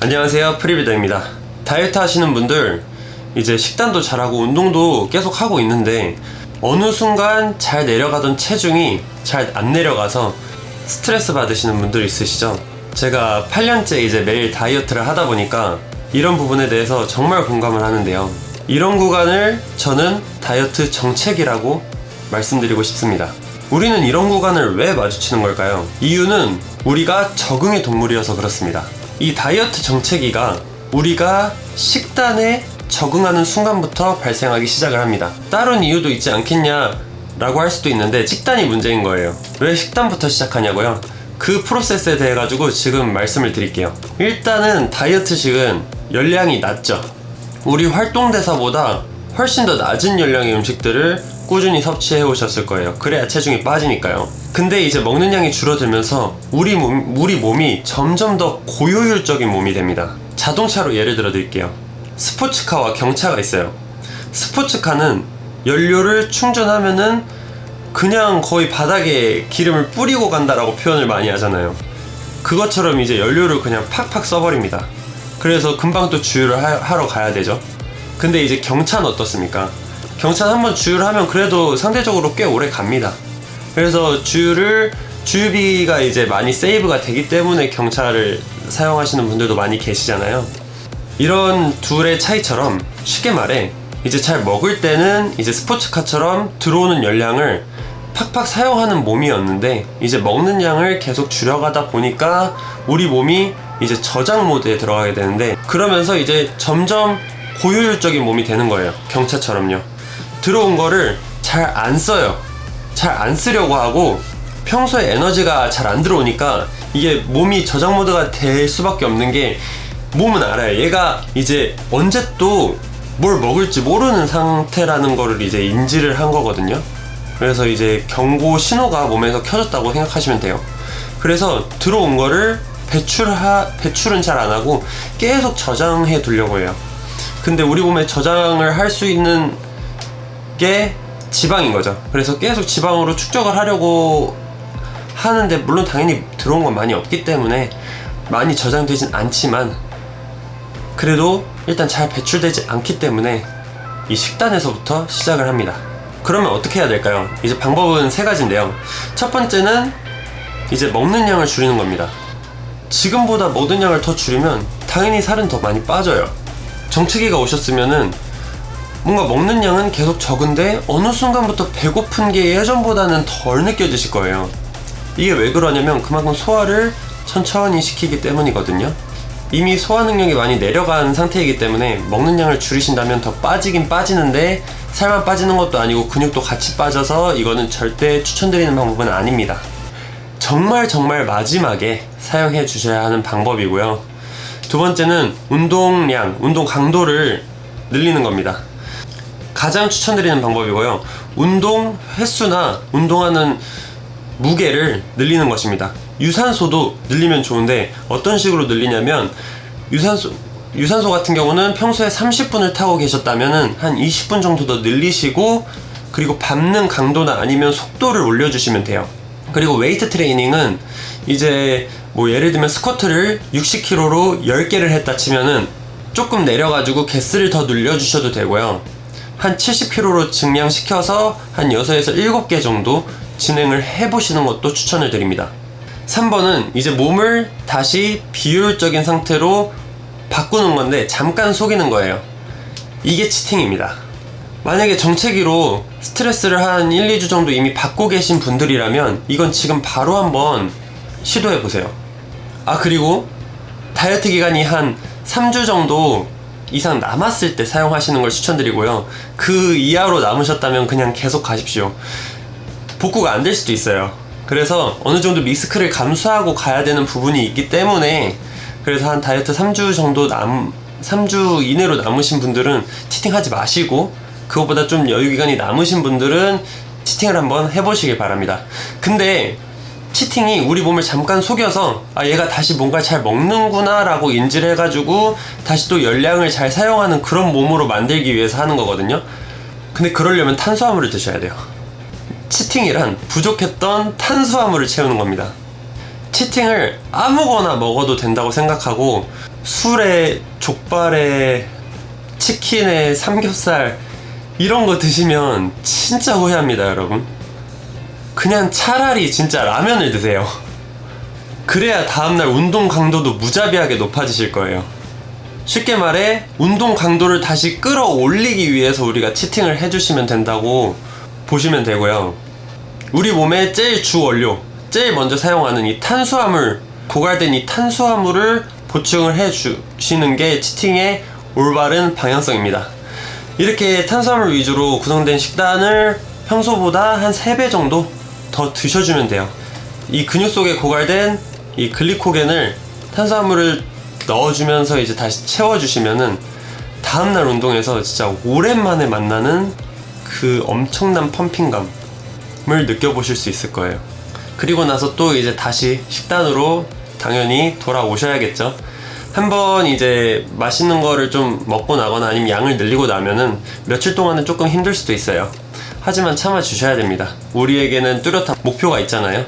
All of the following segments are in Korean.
안녕하세요. 프리비더입니다. 다이어트 하시는 분들 이제 식단도 잘하고 운동도 계속 하고 있는데 어느 순간 잘 내려가던 체중이 잘 안 내려가서 스트레스 받으시는 분들 있으시죠? 제가 8년째 이제 매일 다이어트를 하다 보니까 이런 부분에 대해서 정말 공감을 하는데요. 이런 구간을 저는 다이어트 정책이라고 말씀드리고 싶습니다. 우리는 이런 구간을 왜 마주치는 걸까요? 이유는 우리가 적응의 동물이어서 그렇습니다. 이 다이어트 정체기가 우리가 식단에 적응하는 순간부터 발생하기 시작을 합니다. 다른 이유도 있지 않겠냐 라고 할 수도 있는데 식단이 문제인 거예요. 왜 식단부터 시작하냐고요? 그 프로세스에 대해 가지고 지금 말씀을 드릴게요. 일단은 다이어트식은 열량이 낮죠. 우리 활동 대사보다 훨씬 더 낮은 열량의 음식들을 꾸준히 섭취해 오셨을 거예요. 그래야 체중이 빠지니까요. 근데 이제 먹는 양이 줄어들면서 우리 몸, 우리 몸이 점점 더 고효율적인 몸이 됩니다. 자동차로 예를 들어 드릴게요. 스포츠카와 경차가 있어요. 스포츠카는 연료를 충전하면은 그냥 거의 바닥에 기름을 뿌리고 간다라고 표현을 많이 하잖아요. 그것처럼 이제 연료를 그냥 팍팍 써버립니다. 그래서 금방 또 주유를 하, 하러 가야 되죠. 근데 이제 경차는 어떻습니까? 경차는 한번 주유를 하면 그래도 상대적으로 꽤 오래 갑니다. 그래서 주유를 주유비가 이제 많이 세이브가 되기 때문에 경차를 사용하시는 분들도 많이 계시잖아요. 이런 둘의 차이처럼 쉽게 말해 이제 잘 먹을 때는 이제 스포츠카처럼 들어오는 열량을 팍팍 사용하는 몸이었는데 이제 먹는 양을 계속 줄여가다 보니까 우리 몸이 이제 저장 모드에 들어가게 되는데 그러면서 이제 점점 고효율적인 몸이 되는 거예요. 경차처럼요. 들어온 거를 잘 안 써요. 잘 안 쓰려고 하고 평소에 에너지가 잘 안 들어오니까 이게 몸이 저장 모드가 될 수밖에 없는 게 몸은 알아요. 얘가 이제 언제 또 뭘 먹을지 모르는 상태라는 거를 이제 인지를 한 거거든요. 그래서 이제 경고 신호가 몸에서 켜졌다고 생각하시면 돼요. 그래서 들어온 거를 배출하, 배출은 잘 안 하고 계속 저장해 두려고 해요. 근데 우리 몸에 저장을 할 수 있는 게 지방인 거죠. 그래서 계속 지방으로 축적을 하려고 하는데 물론 당연히 들어온 건 많이 없기 때문에 많이 저장되진 않지만 그래도 일단 잘 배출되지 않기 때문에 이 식단에서부터 시작을 합니다. 그러면 어떻게 해야 될까요? 이제 방법은 세 가지인데요. 첫 번째는 이제 먹는 양을 줄이는 겁니다. 지금보다 먹는 양을 더 줄이면 당연히 살은 더 많이 빠져요. 정체기가 오셨으면은 뭔가 먹는 양은 계속 적은데 어느 순간부터 배고픈 게 예전보다는 덜 느껴지실 거예요. 이게 왜 그러냐면 그만큼 소화를 천천히 시키기 때문이거든요. 이미 소화 능력이 많이 내려간 상태이기 때문에 먹는 양을 줄이신다면 더 빠지긴 빠지는데 살만 빠지는 것도 아니고 근육도 같이 빠져서 이거는 절대 추천드리는 방법은 아닙니다. 정말 정말 마지막에 사용해 주셔야 하는 방법이고요. 두 번째는 운동량, 운동 강도를 늘리는 겁니다. 가장 추천드리는 방법이고요. 운동 횟수나 운동하는 무게를 늘리는 것입니다. 유산소도 늘리면 좋은데 어떤 식으로 늘리냐면 유산소 유산소 같은 경우는 평소에 30분을 타고 계셨다면은 한 20분 정도 더 늘리시고 그리고 밟는 강도나 아니면 속도를 올려주시면 돼요. 그리고 웨이트 트레이닝은 이제 뭐 예를 들면 스쿼트를 60kg로 10개를 했다 치면은 조금 내려가지고 개수를 더 늘려주셔도 되고요. 한 70kg로 증량시켜서 한 6에서 7개 정도 진행을 해보시는 것도 추천을 드립니다. 3번은 이제 몸을 다시 비효율적인 상태로 바꾸는 건데 잠깐 속이는 거예요. 이게 치팅입니다. 만약에 정체기로 스트레스를 한 1, 2주 정도 이미 받고 계신 분들이라면 이건 지금 바로 한번 시도해 보세요. 아, 그리고 다이어트 기간이 한 3주 정도 이상 남았을 때 사용하시는 걸 추천드리고요. 그 이하로 남으셨다면 그냥 계속 가십시오. 복구가 안 될 수도 있어요. 그래서 어느 정도 리스크를 감수하고 가야 되는 부분이 있기 때문에 그래서 한 다이어트 3주 정도 남 3주 이내로 남으신 분들은 치팅하지 마시고 그것보다 좀 여유 기간이 남으신 분들은 치팅을 한번 해보시길 바랍니다. 근데 치팅이 우리 몸을 잠깐 속여서 아 얘가 다시 뭔가 잘 먹는구나 라고 인지를 해가지고 다시 또 열량을 잘 사용하는 그런 몸으로 만들기 위해서 하는 거거든요. 근데 그러려면 탄수화물을 드셔야 돼요. 치팅이란 부족했던 탄수화물을 채우는 겁니다. 치팅을 아무거나 먹어도 된다고 생각하고 술에 족발에 치킨에 삼겹살 이런 거 드시면 진짜 후회합니다, 여러분. 그냥 차라리 진짜 라면을 드세요. 그래야 다음날 운동 강도도 무자비하게 높아지실 거예요. 쉽게 말해, 운동 강도를 다시 끌어올리기 위해서 우리가 치팅을 해주시면 된다고 보시면 되고요. 우리 몸의 제일 주 원료, 제일 먼저 사용하는 이 탄수화물, 고갈된 이 탄수화물을 보충을 해 주시는 게 치팅의 올바른 방향성입니다. 이렇게 탄수화물 위주로 구성된 식단을 평소보다 한 3배 정도 더 드셔주면 돼요. 이 근육 속에 고갈된 이 글리코겐을 탄수화물을 넣어주면서 이제 다시 채워주시면은 다음날 운동에서 진짜 오랜만에 만나는 그 엄청난 펌핑감을 느껴보실 수 있을 거예요. 그리고 나서 또 이제 다시 식단으로 당연히 돌아오셔야겠죠. 한번 이제 맛있는 거를 좀 먹고 나거나 아니면 양을 늘리고 나면은 며칠 동안은 조금 힘들 수도 있어요. 하지만 참아 주셔야 됩니다. 우리에게는 뚜렷한 목표가 있잖아요.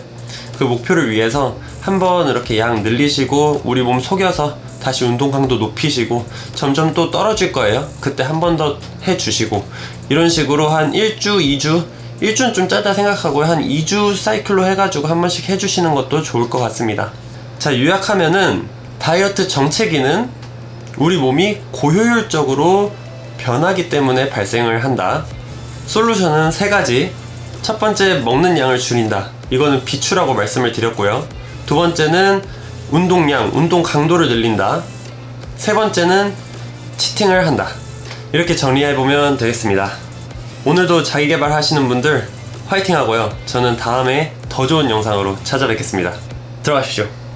그 목표를 위해서 한번 이렇게 양 늘리시고 우리 몸 속여서 다시 운동 강도 높이시고 점점 또 떨어질 거예요. 그때 한 번 더 해주시고 이런 식으로 한 1주, 2주 1주는 좀 짧다 생각하고 한 2주 사이클로 해가지고 한 번씩 해주시는 것도 좋을 것 같습니다. 자, 요약하면은 다이어트 정체기는 우리 몸이 고효율적으로 변하기 때문에 발생을 한다. 솔루션은 세 가지. 첫 번째, 먹는 양을 줄인다. 이거는 비추라고 말씀을 드렸고요. 두 번째는 운동량, 운동 강도를 늘린다. 세 번째는 치팅을 한다. 이렇게 정리해보면 되겠습니다. 오늘도 자기 개발 하시는 분들 화이팅 하고요. 저는 다음에 더 좋은 영상으로 찾아뵙겠습니다. 들어가십시오.